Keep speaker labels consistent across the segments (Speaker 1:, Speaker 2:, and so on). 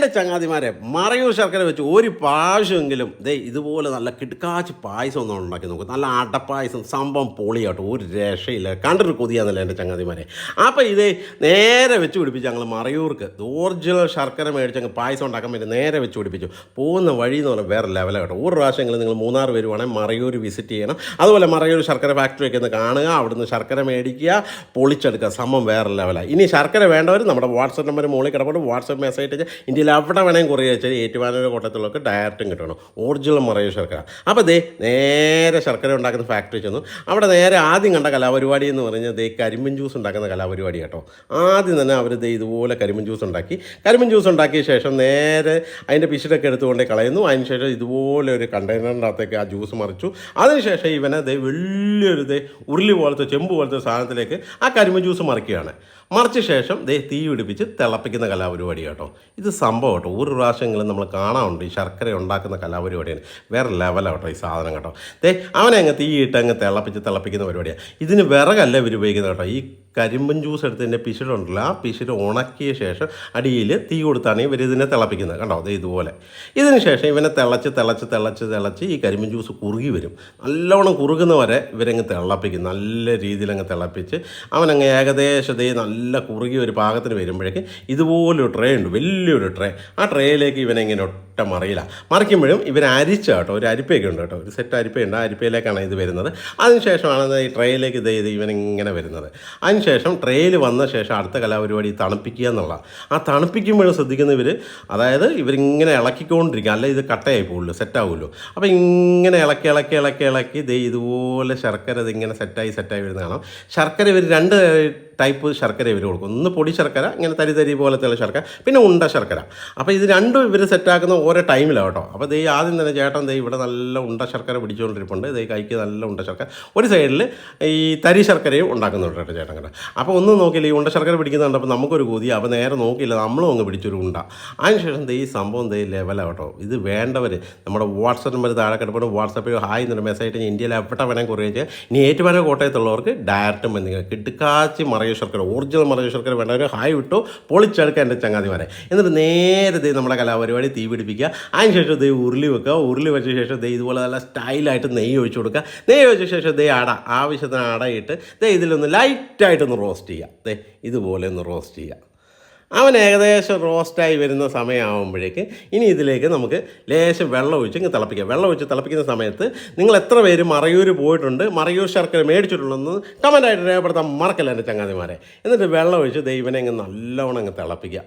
Speaker 1: എന്റെ ചങ്ങാതിമാരെ മറയൂർ ശർക്കര വെച്ച് ഒരു പ്രാവശ്യമെങ്കിലും ദേ ഇതുപോലെ നല്ല കിടുക്കാച്ച് പായസം ഒന്നും ഉണ്ടാക്കി നോക്കും. നല്ല അടപ്പായസം സംഭവം പൊളിയാട്ടോ ഒരു രക്ഷയില്ല. കണ്ടൊരു കൊതിയാന്നല്ല എന്റെ ചങ്ങാതിമാരെ. അപ്പോൾ ഇത് നേരെ വെച്ച് പിടിപ്പിച്ച് ഞങ്ങൾ മറയൂർക്ക് ഒറിജിനൽ ശർക്കര മേടിച്ച് അങ്ങ് പായസം ഉണ്ടാക്കാൻ വേണ്ടി നേരെ വെച്ച് പിടിപ്പിച്ചു. പോകുന്ന വഴി എന്ന് പറഞ്ഞാൽ വേറെ ലെവലാണ് കേട്ടോ. ഒരു പ്രാവശ്യമെങ്കിലും നിങ്ങൾ മൂന്നാർ വരുവാണെങ്കിൽ മറയൂർ വിസിറ്റ് ചെയ്യണം. അതുപോലെ മറയൂർ ശർക്കര ഫാക്ടറിയൊക്കെ ഒന്ന് കാണുക അവിടുന്ന് ശർക്കര മേടിക്കുക പൊളിച്ചെടുക്കുക. സംഭവം വേറെ ലെവലാണ് ഇനി ശർക്കര വേണ്ടവർ നമ്മുടെ വാട്സപ്പ് നമ്പർ മുകളിൽ കിടപ്പോട്ട് വാട്സപ്പ് മെസ്സേജ് അയച്ച് ഇന്ത്യയിൽ എവിടെ വേണമെങ്കിൽ കുറേ വെച്ചാൽ ഏറ്റുമാനൂർ കോട്ടത്തിലൊക്കെ ഡയറക്റ്റും കിട്ടണം. ഒറിജിനൽ മറയ ശർക്കര. അപ്പോൾ ദേ നേരെ ശർക്കര ഉണ്ടാക്കുന്ന ഫാക്ടറി ചെന്നു. അവിടെ നേരെ ആദ്യം കണ്ട കലാപരിപാടി എന്ന് പറഞ്ഞാൽ ദേ കരിമ്പൻ ജ്യൂസ് ഉണ്ടാക്കുന്ന കലാപരിപാടി കേട്ടോ. ആദ്യം തന്നെ അവർ ദേ ഇതുപോലെ കരിമ്പൻ ജ്യൂസ് ഉണ്ടാക്കി. കരിമ്പൻ ജ്യൂസ് ഉണ്ടാക്കിയ ശേഷം നേരെ അതിന്റെ പിശിടൊക്കെ എടുത്തുകൊണ്ട് കളയുന്നു. അതിന് ശേഷം ഇതുപോലെ ഒരു കണ്ടെയ്നറിന്റെ അകത്തേക്ക് ആ ജ്യൂസ് മറിച്ചു. അതിനുശേഷം ഇവനെ ദേ വലിയൊരു ദേ ഉരുളി പോലത്തെ ചെമ്പ് പോലത്തെ സാധനത്തിലേക്ക് ആ കരിമ്പൻ ജ്യൂസ് മറിക്കുകയാണ്. മറിച്ച ശേഷം ദേ തീ പിടിപ്പിച്ച് തിളപ്പിക്കുന്ന കലാപരിപാടി കേട്ടോ. ഇത് സംഭവം കേട്ടോ. ഒരു പ്രാവശ്യമെങ്കിലും നമ്മൾ കാണാറുണ്ട്. ഈ ശർക്കര ഉണ്ടാക്കുന്ന കലാപരിപാടിയാണ് വേറെ ലെവലാണ് കേട്ടോ ഈ സാധനം കേട്ടോ. ദേ അവനെ തീയിട്ട് അങ്ങ് തിളപ്പിച്ച് തിളപ്പിക്കുന്ന പരിപാടിയാണ് ഇതിന് വിറകല്ല ഇവർ ഉപയോഗിക്കുന്നത് കേട്ടോ. ഈ കരിമ്പൻ ജ്യൂസ് എടുത്തതിന്റെ പിശിടുണ്ടല്ലോ ആ പിശിട് ഉണക്കിയ ശേഷം അടിയിൽ തീ കൊടുത്താണ് ഇവർ ഇതിനെ തിളപ്പിക്കുന്നത്. കണ്ടോ? ദേ ഇതുപോലെ. ഇതിന് ശേഷം ഇവനെ തിളച്ച് തിളച്ച് തിളച്ച് തിളച്ച് ഈ കരിമ്പൻ ജ്യൂസ് കുറുകി വരും. നല്ലോണം കുറുകുന്നവരെ ഇവരങ്ങ് തിളപ്പിക്കും. നല്ല രീതിയിൽ അങ്ങ് തിളപ്പിച്ച് അവനങ്ങ് ഏകദേശം ദേ നല്ല കുറുകിയ ഒരു പാകത്തിന് വരുമ്പോഴേക്ക് ഇതുപോലൊരു ട്രേ ഉണ്ട്. വലിയൊരു ട്രേ ആ ട്രേയിലേക്ക് ഇവനെ ഇങ്ങനെ ഒറ്റ മറിയില്ല മറിക്കുമ്പോഴും ഇവർ അരിച്ച കേട്ടോ ഒരു അരിപ്പയൊക്കെ ഉണ്ട് കേട്ടോ ഒരു സെറ്റ് അരിപ്പയുണ്ട്. ആ അരിപ്പയിലേക്കാണ് ഇത് വരുന്നത്. അതിനുശേഷമാണ് ഈ ട്രെയിലേക്ക് ഇത് ചെയ്ത് ഇവനിങ്ങനെ വരുന്നത്. അതിനുശേഷം ട്രെയിൽ വന്ന ശേഷം അടുത്ത കലാപരിപാടി തണുപ്പിക്കുക എന്നുള്ള ആ തണുപ്പിക്കുമ്പോഴും ശ്രദ്ധിക്കുന്ന ഇവർ അതായത് ഇവരിങ്ങനെ ഇളക്കിക്കൊണ്ടിരിക്കുക. അല്ല ഇത് കട്ടയായി പോകുള്ളൂ സെറ്റാവുമല്ലോ അപ്പോൾ ഇങ്ങനെ ഇളക്കി ഇളക്കി ഇളക്കി ഇളക്കി ദേ ഇതുപോലെ ശർക്കര ഇതിങ്ങനെ സെറ്റായി സെറ്റായി വരുന്ന കാണാം ശർക്കര ഇവർ രണ്ട് ടൈപ്പ് ശർക്കര ഇവർ കൊടുക്കും. ഒന്ന് പൊടി ശർക്കര ഇങ്ങനെ തരി തരി പോലത്തെയുള്ള ശർക്കര പിന്നെ ഉണ്ട ശർക്കര. അപ്പോൾ ഇത് രണ്ടും ഇവർ സെറ്റാക്കുന്ന ഓരോ ടൈമിലാണ് കേട്ടോ. അപ്പോൾ ദൈ ആദ്യം തന്നെ ചേട്ടൻ ദൈ ഇവിടെ നല്ല ഉണ്ട ശർക്കര പിടിച്ചുകൊണ്ടിരിപ്പുണ്ട് ദൈ കൈക്ക് നല്ല ഉണ്ട ശർക്കര. ഒരു സൈഡിൽ ഈ തരി ശർക്കരയും ഉണ്ടാക്കുന്നുണ്ട് കേട്ടോ ചേട്ടൻ കേട്ടോ അപ്പോൾ ഒന്നും നോക്കിയില്ല ഈ ഉണ്ട ശർക്കര പിടിക്കുന്നുണ്ട് അപ്പോൾ നമുക്കൊരു കൂതി. അപ്പോൾ നേരെ നോക്കിയില്ല നമ്മളും അങ്ങ് പിടിച്ചൊരു ഉണ്ട. അതിനുശേഷം ദൈ സംഭവം ദൈ ലെവലാണ് കേട്ടോ. ഇത് വേണ്ടവർ നമ്മുടെ വാട്സപ്പ് നമ്പർ താഴെ കിടപ്പുണ്ട് വാട്സപ്പിൽ ഹായ് എന്നൊരു മെസ്സേജ് ഇന്ത്യയിൽ എവിടെ വേണമെങ്കിൽ കുറേ ഇനി ഏറ്റുമാനൂർ കോട്ടയത്തുള്ളവർക്ക് ഡയറക്റ്റും എന്തെങ്കിലും കിട്ടുക്കാച്ചി മറയ ശർക്കര ഒറിജിനൽ മറയ ശർക്കര വേണ്ടവർ ഹായ് വിട്ടു പൊളിച്ചെടുക്കുക എന്റെ ചങ്ങാതിമാരെ. എന്നിട്ട് നേരെ ദേ നമ്മുടെ കലാപരിപാടി തീ പിടിപ്പിക്കുക. അതിനുശേഷം ദേ ഉരുളി വെക്കുക. ഉരുളി വെച്ച ശേഷം ദേ ഇതുപോലെ നല്ല സ്റ്റൈലായിട്ട് നെയ്യ് ഒഴിച്ചു കൊടുക്കുക. നെയ്യ് ഒഴിച്ച ശേഷം ദൈ അട ആവശ്യത്തിന് അടയിട്ട് ദൈ ഇതിലൊന്ന് ലൈറ്റായിട്ടൊന്ന് റോസ്റ്റ് ചെയ്യുക. ദേ ഇതുപോലെ ഒന്ന് റോസ്റ്റ് ചെയ്യുക. അവൻ ഏകദേശം റോസ്റ്റായി വരുന്ന സമയമാകുമ്പോഴേക്ക് ഇനി ഇതിലേക്ക് നമുക്ക് ലേശം വെള്ളം ഒഴിച്ച് ഇങ്ങ് തിളപ്പിക്കാം. വെള്ളം ഒഴിച്ച് തിളപ്പിക്കുന്ന സമയത്ത് നിങ്ങൾ എത്ര പേര് മറയൂർ പോയിട്ടുണ്ട് മറയൂർ ശർക്കര മേടിച്ചിട്ടുണ്ടെന്ന് കമന്റായിട്ട് രേഖപ്പെടുത്താൻ മറക്കല്ല എന്റെ ചങ്ങാതിമാരെ. എന്നിട്ട് വെള്ളം ഒഴിച്ച് ദൈവനെ അങ്ങ് നല്ലവണ്ണം അങ്ങ് തിളപ്പിക്കുക.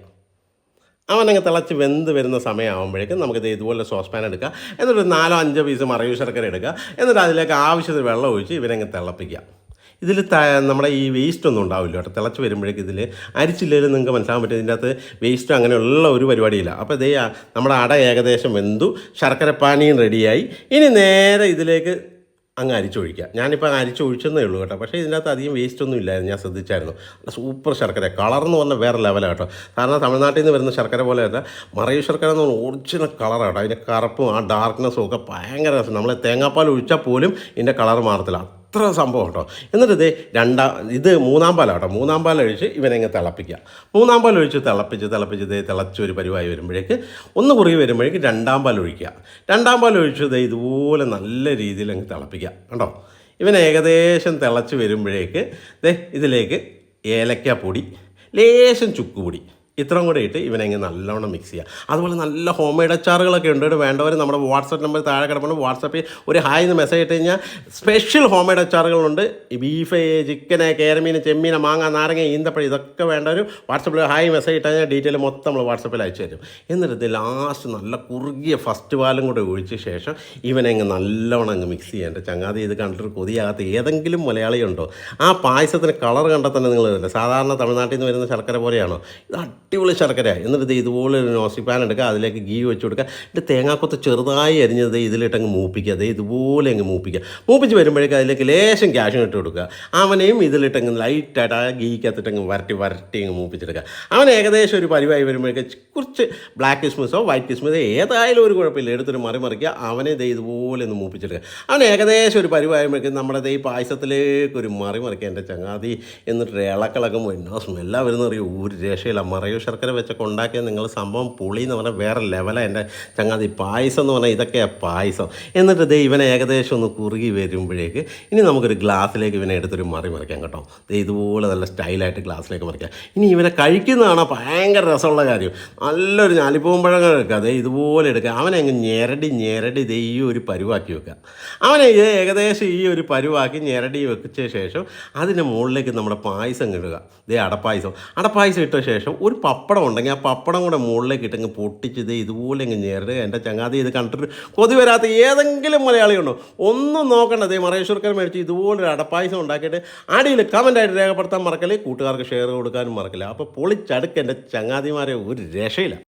Speaker 1: അവനങ്ങ് തിളച്ച് വെന്ത് വരുന്ന സമയമാകുമ്പോഴേക്കും നമുക്ക് ദേ ഇതുപോലെ സോസ് പാൻ എടുക്കുക എന്നിട്ട് നാലോ അഞ്ചോ പീസ് മറയൂർ ശർക്കര എടുക്കുക. എന്നിട്ട് അതിലേക്ക് ആവശ്യത്തിന് വെള്ളം ഒഴിച്ച് ഇവരങ്ങ് തിളപ്പിക്കുക. ഇതിൽ നമ്മുടെ ഈ വേസ്റ്റ് ഒന്നും ഉണ്ടാവില്ല കേട്ടോ. തിളച്ച് വരുമ്പോഴേക്ക് ഇതിൽ അരിച്ചില്ലെങ്കിലും നിങ്ങൾക്ക് മനസ്സിലാൻ പറ്റും. ഇതിന്റെ അകത്ത് വേസ്റ്റ് അങ്ങനെയുള്ള ഒരു പരിപാടിയില്ല. അപ്പോൾ ഇതേ നമ്മുടെ അട ഏകദേശം വെന്തു. ശർക്കരപ്പാനിയും റെഡിയായി ഇനി നേരെ ഇതിലേക്ക് അങ്ങ് അരിച്ചൊഴിക്കുക ഞാനിപ്പോൾ അങ്ങ് അരിച്ചൊഴിച്ചെന്നേ ഉള്ളൂ കേട്ടോ. പക്ഷേ ഇതിന്റെ അകത്ത് അധികം വേസ്റ്റ് ഒന്നും ഇല്ലായിരുന്നു. ഞാൻ ശ്രദ്ധിച്ചായിരുന്നു. സൂപ്പർ ശർക്കര. കളർ എന്ന് പറഞ്ഞാൽ വേറെ ലെവലാണ് കേട്ടോ. കാരണം തമിഴ്നാട്ടിൽ നിന്ന് വരുന്ന ശർക്കര പോലെ അല്ല. മറയു ശർക്കര എന്ന് പറഞ്ഞാൽ ഒറിജിനൽ കളറാണ് കേട്ടോ. അതിന്റെ കറുപ്പും ആ ഡാർക്ക്നെസ്സും ഒക്കെ ഭയങ്കര രസം. നമ്മൾ തേങ്ങാപ്പാൽ ഒഴിച്ചാൽ പോലും ഇതിന്റെ കളർ മാറത്തില്ല. അത്ര സംഭവം കേട്ടോ എന്നിട്ട് ഇത് രണ്ടാം ഇത് മൂന്നാം പാലാണ് കേട്ടോ. മൂന്നാം പാൽ ഒഴിച്ച് ഇവനെങ്ങ് തിളപ്പിക്കുക. മൂന്നാം പാൽ ഒഴിച്ച് തിളപ്പിച്ച് തിളപ്പിച്ച് ഇതേ തിളച്ച് ഒരു പരിവായി വരുമ്പോഴേക്ക് ഒന്ന് കുറുകി വരുമ്പോഴേക്ക് രണ്ടാം പാൽ ഒഴിക്കുക. രണ്ടാം പാൽ ഒഴിച്ച് ഇത് ഇതുപോലെ നല്ല രീതിയിൽ അങ്ങ് തിളപ്പിക്കുക. കണ്ടോ? ഇവൻ ഏകദേശം തിളച്ച് വരുമ്പോഴേക്ക് ദേ ഇതിലേക്ക് ഏലക്കാപ്പൊടി ലേശം ചുക്കുപൊടി ഇത്രയും കൂടെ ഇട്ട് ഇവനെങ്കിൽ നല്ലവണ്ണം മിക്സ് ചെയ്യുക അതുപോലെ നല്ല ഹോം മെയ്ഡ് അച്ചാറുകളൊക്കെ ഉണ്ട്. വേണ്ടവർ നമ്മുടെ വാട്സപ്പ് നമ്പർ താഴെ കിടപ്പുണ്ട്. വാട്സപ്പിൽ ഒരു ഹായ് എന്ന് മെസ്സേജ് ഇട്ട് കഴിഞ്ഞാൽ സ്പെഷ്യൽ ഹോം മെയ്ഡ് അച്ചാറുകളുണ്ട്. ബീഫ് ചിക്കന് കേരമീൻ ചെമ്മീൻ മാങ്ങ നാരങ്ങ ഈന്തപ്പഴം ഇതൊക്കെ വേണ്ടവർ വാട്സപ്പിൽ ഹായ് മെസ്സേജ് ഇട്ട് കഴിഞ്ഞാൽ ഡീറ്റെയിൽ മൊത്തം നമ്മൾ വാട്സപ്പിൽ അയച്ചു തരും. എന്നിട്ട് ലാസ്റ്റ് നല്ല കുറുകിയ ഫസ്റ്റ് പാലും കൂടെ ഒഴിച്ച ശേഷം ഇവനെങ്ങ് നല്ലവണ്ണം അങ്ങ് മിക്സ് ചെയ്യേണ്ട ചങ്ങാതി ഇത് കണ്ടിട്ട് കൊതിയാകാത്ത ഏതെങ്കിലും മലയാളിയുണ്ടോ ആ പായസത്തിന് കളർ കണ്ടാൽ നിങ്ങൾ സാധാരണ തമിഴ്നാട്ടിൽ നിന്ന് വരുന്ന ശർക്കര പോലെയാണോ? ഇത് അടിപൊളി ശർക്കര. എന്നിട്ട് ഇത് ഇതുപോലെ ഒരു നോസി പാൻ എടുക്കുക അതിലേക്ക് ഗീ വെച്ച് കൊടുക്കുക. എന്നിട്ട് തേങ്ങാക്കൊത്ത് ചെറുതായി അരിഞ്ഞത് ഇതിലിട്ട് അങ്ങ് മൂപ്പിക്കുക. അതേ ഇതുപോലെ അങ്ങ് മൂപ്പിക്കുക. മൂപ്പിച്ച് വരുമ്പോഴേക്കും അതിലേക്ക് ലേശം ക്യാഷും ഇട്ട് കൊടുക്കുക. അവനെയും ഇതിലിട്ട് അങ്ങ് ലൈറ്റായിട്ട് ആ ഗീക്കകത്തിട്ട് അങ്ങ് വരട്ടി വരട്ടി അങ്ങ് മൂപ്പിച്ചെടുക്കുക. അവൻ ഏകദേശം ഒരു പരിവായി വരുമ്പോഴേക്ക് കുറച്ച് ബ്ലാക്ക് കിസ്മസോ വൈറ്റ് കിസ്മസോ ഏതായാലും ഒരു കുഴപ്പമില്ല. എടുത്തൊരു മറി മറിക്കുക അവനെ ദേ ഇതുപോലെ ഒന്ന് മൂപ്പിച്ചെടുക്കുക. അവൻ ഏകദേശം ഒരു പരിവായുമ്പോഴേക്കും നമ്മുടെ ദേ ഈ പായസത്തിലേക്ക് ഒരു മറി മറിക്കുക. എന്റെ ചങ്ങാതി എന്നിട്ട് ഇളക്കിളക്കുമ്പോൾ എന്നാ സ്മെല്ലാ വരുന്ന ഒരു രക്ഷയില്ല. മറയോ ശർക്കര വെച്ചൊക്കെ ഉണ്ടാക്കിയ നിങ്ങൾ സംഭവം പുളി എന്ന് പറഞ്ഞാൽ വേറെ ലെവലാണ് എന്റെ ചങ്ങാതി പായസം എന്ന് പറഞ്ഞാൽ ഇതൊക്കെയാണ് പായസം. എന്നിട്ട് ദേ ഇവനെ ഏകദേശം ഒന്ന് കുറുകി വരുമ്പോഴേക്ക് ഇനി നമുക്കൊരു ഗ്ലാസ്സിലേക്ക് ഇവനെ എടുത്തൊരു മറി മറിക്കാം കേട്ടോ. ദേ ഇതുപോലെ നല്ല സ്റ്റൈലായിട്ട് ഗ്ലാസ്സിലേക്ക് മറിക്കാം. ഇനി ഇവനെ കഴിക്കുന്നതാണ് ഭയങ്കര രസമുള്ള കാര്യം. നല്ലൊരു ഞാലിപ്പൂമ്പഴങ്ങൾ എടുക്കുക ദേ ഇതുപോലെ എടുക്കുക അവനെ അങ്ങ് ഞെരടി ഞെരടി ദേ ഈ ഒരു പരുവാക്കി വെക്കുക അവനെ ഇത് ഏകദേശം ഈ ഒരു പരുവാക്കി ഞെരടി വെച്ച ശേഷം അതിന്റെ മുകളിലേക്ക് നമ്മുടെ പായസം ഇടുക. ദേ അടപ്പായസം. അടപ്പായസം ഇട്ട ശേഷം ഒരു പപ്പടം ഉണ്ടെങ്കിൽ ആ പപ്പടം കൂടെ മുകളിലേക്ക് ഇട്ടങ്ങ് പൊട്ടിച്ചത് ഇതുപോലെ ഇങ്ങ് ഞെരടുക. എന്റെ ചങ്ങാതി ഇത് കണ്ടിട്ട് കൊതി വരാത്ത ഏതെങ്കിലും മലയാളി ഉണ്ടോ? ഒന്നും നോക്കണ്ട. ദേ മറേശ്വർക്കർ മേടിച്ച് ഇതുപോലൊരു അടപ്പായസം ഉണ്ടാക്കിയിട്ട് അടിയിൽ കമന്റായിട്ട് രേഖപ്പെടുത്താൻ മറക്കല്ലേ? കൂട്ടുകാർക്ക് ഷെയർ കൊടുക്കാനും മറക്കില്ല? അപ്പോൾ പൊളിച്ചടുക്ക് എന്റെ ചങ്ങാതിമാരെ ഒരു രക്ഷയില്ല.